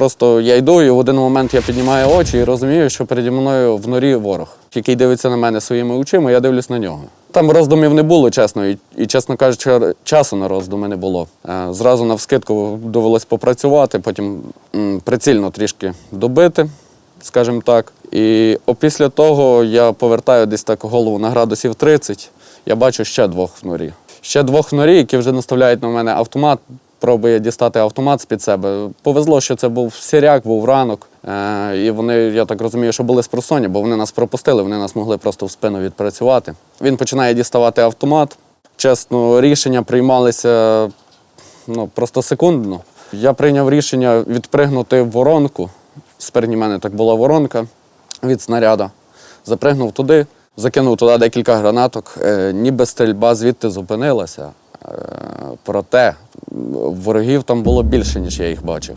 Просто я йду, і в один момент я піднімаю очі і розумію, що переді мною в норі ворог, який дивиться на мене своїми очима, я дивлюсь на нього. Там роздумів не було, чесно, і, і чесно кажучи, часу на роздуми не було. Е, Зразу навскидку довелось попрацювати, потім м, прицільно трішки добити, скажімо так. І опісля того я повертаю десь так голову на градусів 30, я бачу ще двох в норі. Ще двох в норі, які вже наставляють на мене автомат, пробує дістати автомат з-під себе. Повезло, що це був сіряк, був ранок. Е, і вони, я так розумію, що були спросоння, бо вони нас пропустили, вони нас могли просто в спину відпрацювати. Він починає діставати автомат. Чесно, рішення приймалися ну, просто секундно. Я прийняв рішення відпригнути в воронку. Спереді мене так була воронка від снаряда. Запригнув туди, закинув туди декілька гранаток. Е, ніби стрільба звідти зупинилася. Е, проте ворогів там було більше, ніж я їх бачив.